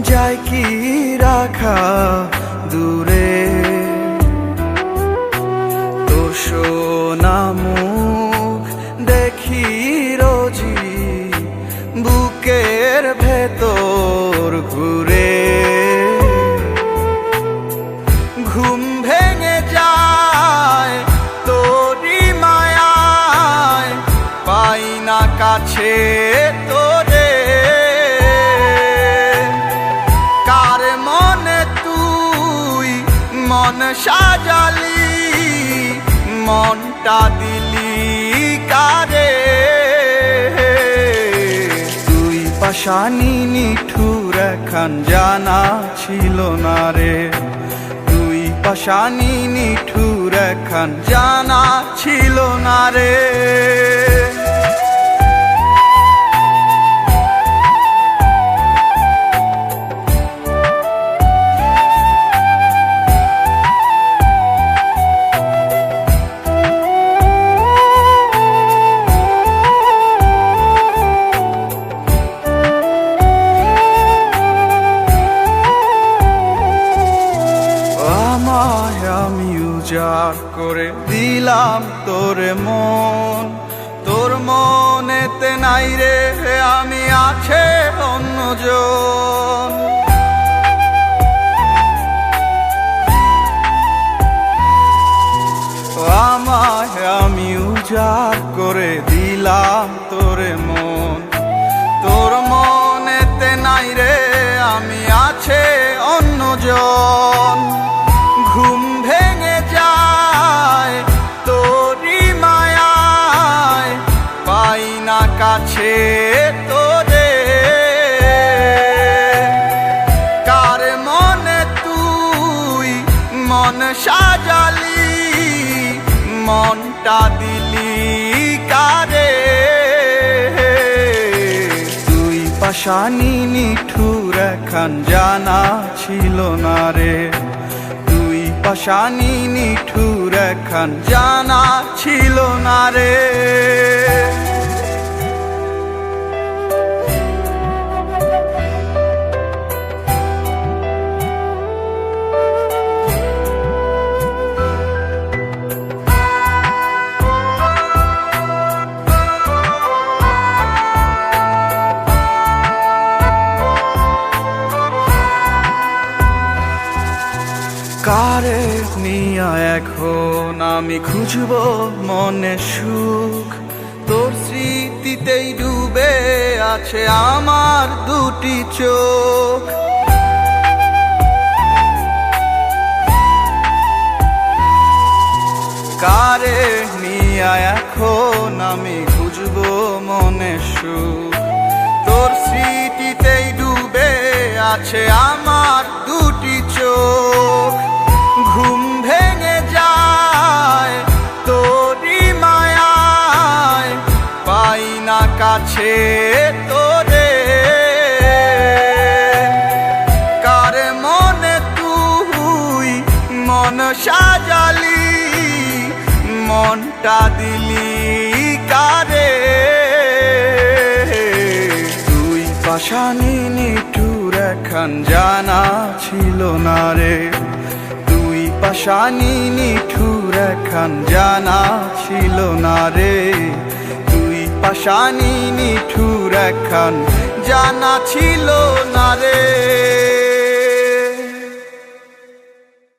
যায় কি রাখা দূরে? সোনা মুখ দেখি রোজি বুকের ভেতর ঘুরে। ঘুম ভেঙে যায় তোরি মায়ায়, পাই না কাছে মনটা দিলি কারে? তুই পাশানি নিঠুর এখন জানা ছিল না রে। তুই পাশানি নিঠুর এখন জানা ছিল না রে। আমি উজাড় করে দিলাম তোরে মন। তোর মনেতে নাই রে আমি আছে অন্যজন আমায় আমি উজাড় করে দিলাম তোরে মন। তোর মনেতে নাই রে, আমি আছে অন্যজন কাছে তোরে। কার মনে তুই মন সাজালি, মনটা দিলি কারে? তুই পাশানি নিঠুর এখন জানা ছিল না রে। তুই পাশানি নিঠুর এখন জানা ছিল না রে। কারে নিয়া এখন আমি খুঁজবো মনে সুখ। তোর স্মৃতিতেই ডুবে আছে আমার দুটি চোখ। কারে নিয়া এখন আমি খুঁজব মনে সুখ। তোর স্মৃতিতেই ডুবে আছে আমার কাছে তোরে। কার মনে তুই মন সাজালি, মনটা দিলি কারে? তুই পাশানি নিঠুর এখন জানা ছিল না রে। তুই পাশানি নিঠুর এখন জানা ছিল না রে। পাশানি নিঠুর এখন জানা ছিল না রে।